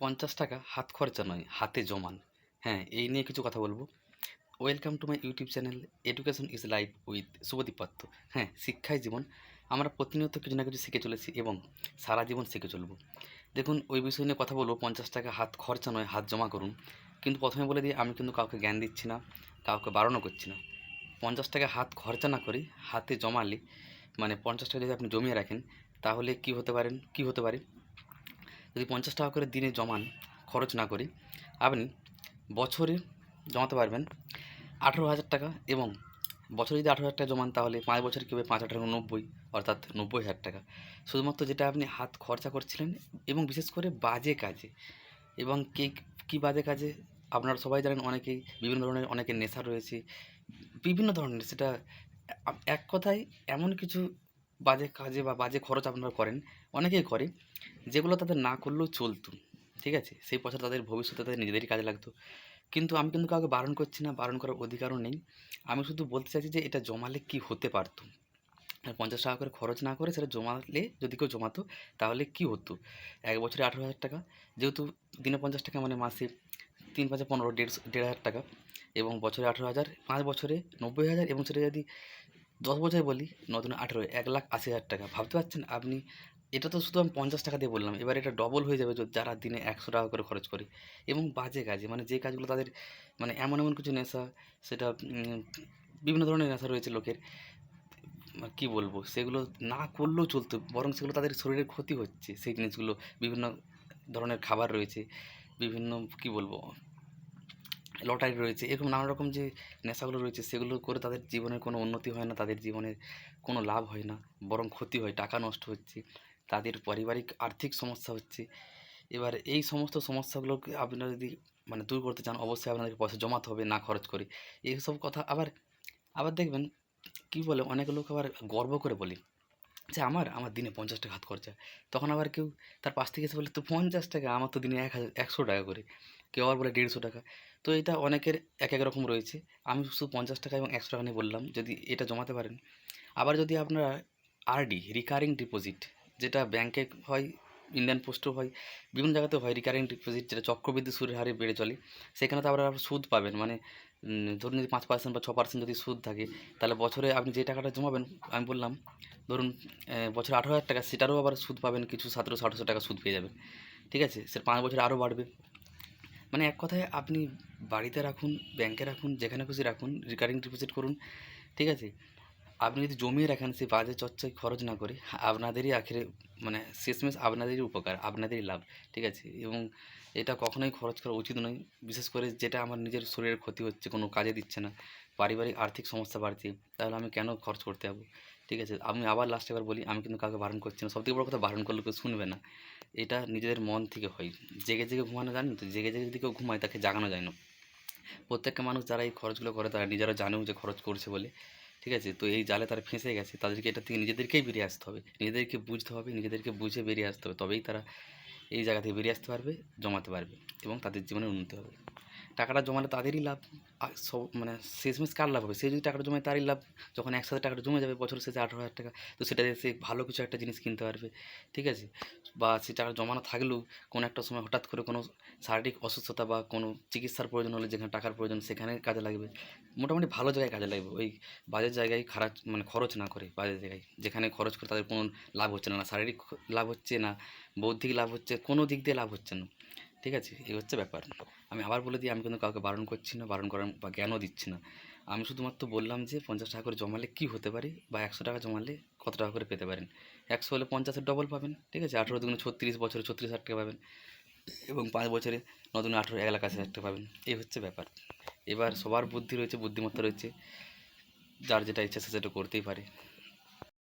পঞ্চাশ টাকা হাত খরচা নয়, হাতে জমান। হ্যাঁ এই নিয়ে কিছু কথা বলব। Welcome to my YouTube channel education is life with Shubhadip Patra হ্যাঁ শিক্ষাই জীবন। আমরা প্রতিনিয়ত কিছু না কিছু শিখে চলেছি এবং সারা জীবন শিখে চলবো। দেখুন, ওই বিষয় নিয়ে কথা বলব, পঞ্চাশ টাকা হাত খরচা নয়, হাত জমা করুন। কিন্তু প্রথমে বলে দিই, আমি কিন্তু কাউকে জ্ঞান দিচ্ছি না, কাউকে বারণও করছি না। পঞ্চাশ টাকা হাত খরচা না করে, হাতে জমালে মানে পঞ্চাশ টাকা যদি আপনি জমিয়ে রাখেন, তাহলে কি হতে পারেন? কি হতে পারে? যদি পঞ্চাশ টাকা করে দিনে জমান খরচ না করে, আপনি বছরে জমাতে পারবেন আঠেরো হাজার টাকা এবং বছরে যদি আঠেরো হাজার টাকা জমান, তাহলে পাঁচ বছর কী হবে? পাঁচ আঠারো, নব্বই, অর্থাৎ নব্বই হাজার টাকা। শুধুমাত্র যেটা আপনি হাত খরচা করছিলেন এবং বিশেষ করে বাজে কাজে এবং কে কী বাজে কাজে? আপনারা সবাই জানেন অনেকেই বিভিন্ন ধরনের অনেকের নেশা রয়েছে, বিভিন্ন ধরনের। সেটা এক কথায় এমন কিছু বাজে কাজে বা বাজে খরচ আপনারা করেন, অনেকেই করে। যেগুলো তাদের না করলেও চলতো, ঠিক আছে? সেই পয়সা তাদের ভবিষ্যতে তাদের নিজেদেরই কাজে লাগতো। কিন্তু আমি কিন্তু কাউকে বারণ করছি না, বারণ করার অধিকারও নেই। আমি শুধু বলতে চাইছি যে এটা জমালে কি হতে পারতো? আর পঞ্চাশ টাকা করে খরচ না করে সেটা জমালে যদি কেউ জমাতো, তাহলে কি হতো? এক বছরে আঠেরো হাজার টাকা, যেহেতু দিনে পঞ্চাশ টাকা মানে মাসে তিন পাঁচে পনেরো, দেড়শো, দেড় হাজার টাকা এবং বছরে আঠেরো হাজার, পাঁচ বছরে নব্বই হাজার এবং সেটা যদি দশ বছরে বলি, নতুন আঠেরো, এক লাখ আশি হাজার টাকা। ভাবতে পারছেন আপনি এটা তো শুধু আমি পঞ্চাশ টাকা দিয়ে বললাম। এবার এটা ডবল হয়ে যাবে যারা দিনে একশো টাকা করে খরচ করে। এবং বাজে কাজে মানে যে কাজগুলো তাদের মানে এমন এমন কিছু নেশা, সেটা বিভিন্ন ধরনের নেশা রয়েছে লোকের কী বলব, সেগুলো না করলেও চলতো, বরং সেগুলো তাদের শরীরের ক্ষতি হচ্ছে। সেই জিনিসগুলো, বিভিন্ন ধরনের খাবার রয়েছে, বিভিন্ন, কী বলব, লটারি রয়েছে, এরকম নানা রকম যে নেশাগুলো রয়েছে, সেগুলো করে তাদের জীবনের কোনো উন্নতি হয় না, তাদের জীবনের কোনো লাভ হয় না, বরং ক্ষতি হয়, টাকা নষ্ট হচ্ছে। তাদের পারিবারিক আর্থিক সমস্যা হচ্ছে। এবার এই সমস্ত সমস্যাগুলোকে আপনারা যদি মানে দূর করতে চান, অবশ্যই আপনাদেরকে পয়সা জমাতে হবে, না খরচ করে। এইসব কথা আবার আবার দেখবেন কী বলে, অনেক লোক আবার গর্ব করে বলে যে, আমার আমার দিনে পঞ্চাশ টাকা হাত খরচা তখন আবার কেউ তার পাশ থেকে এসে বলে, তো পঞ্চাশ টাকা, আমার তো দিনে এক হাজার, একশো টাকা করে। কেউ আবার বলে, দেড়শো টাকা। তো এটা অনেকের এক এক রকম রয়েছে। আমি শুধু পঞ্চাশ টাকা এবং একশো টাকা নিয়ে বললাম, যদি এটা জমাতে পারেন। আবার যদি আপনারা আরডি রিকারিং ডিপোজিট যেটা ব্যাংকে হয় ইন্ডিয়ান পোস্টও হয়, বিভিন্ন জায়গাতে হয় রিকারিং ডিপোজিট যেটা চক্রবৃদ্ধি সুদের হারে বেড়ে চলে। সেখানে তো আবার আপনি সুদ পাবেন মানে ধরুন যদি পাঁচ পার্সেন্ট বা ছ পার্সেন্ট যদি সুদ থাকে, তাহলে বছরে আপনি যে টাকাটা জমাবেন, আমি বললাম, ধরুন বছরে আঠারো হাজার টাকা, সেটারও আবার সুদ পাবেন, কিছু সতেরোশো আঠারোশো টাকা সুদ পেয়ে যাবেন। ঠিক আছে? সে পাঁচ বছরে আরও বাড়বে। মানে এক কথায় আপনি বাড়িতে রাখুন ব্যাংকে রাখুন, যেখানে খুশি রাখুন রিকারিং ডিপোজিট করুন, ঠিক আছে? আপনি যদি জমিয়ে রাখেন সেই বাজে চর্চায় খরচ না করে আপনাদেরই আখেরে মানে শেষমেশ আপনাদেরই উপকার, আপনাদেরই লাভ, ঠিক আছে? এবং এটা কখনোই খরচ করা উচিত নয়। বিশেষ করে যেটা আমার নিজের শরীরের ক্ষতি হচ্ছে, কোনো কাজে দিচ্ছে না, পারিবারিক আর্থিক সমস্যা বাড়ছে, তাহলে আমি কেন খরচ করতে যাব? ঠিক আছে? আমি আবার লাস্টে এবার বলি, আমি কিন্তু কাউকে বারণ করছি না। সবথেকে বড় কথা, বারণ করলে কেউ শুনবে না। এটা নিজেদের মন থেকে হয়। জেগে জেগে ঘুমানো জানেন তো? জেগে জেগে যদি কেউ ঘুমায়, তাকে জাগানো যায় না। প্রত্যেকটা মানুষ যারা এই খরচগুলো করে, তারা নিজেরা জানেও যে খরচ করছে বলে। ঠিক আছে? তো এই জালে তারা ফেঁসে গেছে। তাদেরকে এটা থেকে নিজেদেরকেই বেরিয়ে আসতে হবে। নিজেদেরকে বুঝতে হবে, নিজেদেরকে বুঝে বেরিয়ে আসতে হবে। তবেই তারা এই জায়গা থেকে বেরিয়ে আসতে পারবে, জমাতে পারবে এবং তাদের জীবনে উন্নতি হবে। টাকাটা জমালে তাদেরই লাভ। সব মানে শেষমেশ কার লাভ হবে? সে যদি টাকাটা জমায় তারই লাভ। যখন একসাথে টাকাটা জমে যাবে, বছর শেষে আঠারো হাজার টাকা। তো সেটা সে ভালো কিছু একটা জিনিস কিনতে পারবে। ঠিক আছে? বা সে টাকা জমানো থাকলেও কোনো একটা সময় হঠাৎ করে কোনো শারীরিক অসুস্থতা বা কোনো চিকিৎসার প্রয়োজন হলে যেখানে টাকার প্রয়োজন সেখানে কাজে লাগবে। মোটামুটি ভালো জায়গায় কাজে লাগবে। ওই বাজে জায়গায় খারাপ মানে খরচ না করে বাজে জায়গায়। যেখানে খরচ করে তাদের কোনো লাভ হচ্ছে না, শারীরিক লাভ হচ্ছে না, বৌদ্ধিক লাভ হচ্ছে, কোনো দিক দিয়ে লাভ হচ্ছে না। ঠিক আছে? এই হচ্ছে ব্যাপার। আমি আবার বলে দিই, আমি কিন্তু কাউকে বারণ করছি না, বারণ করার বা জ্ঞানও দিচ্ছি না। আমি শুধুমাত্র বললাম যে, পঞ্চাশ টাকা করে জমালে কী হতে পারে বা একশো টাকা জমালে কত টাকা করে পেতে পারেন? একশো হলে পঞ্চাশের ডবল পাবেন, ঠিক আছে? আঠেরো দুগুণে ছত্রিশ, বছরে ছত্রিশ হাজার টাকা পাবেন। এবং পাঁচ বছরে নতুন আঠেরো, এক লাখ আশি হাজার টাকা পাবেন। এই হচ্ছে ব্যাপার। এবার সবার বুদ্ধি রয়েছে, বুদ্ধিমত্তা রয়েছে। যার যেটা ইচ্ছা সে সেটা করতেই পারে।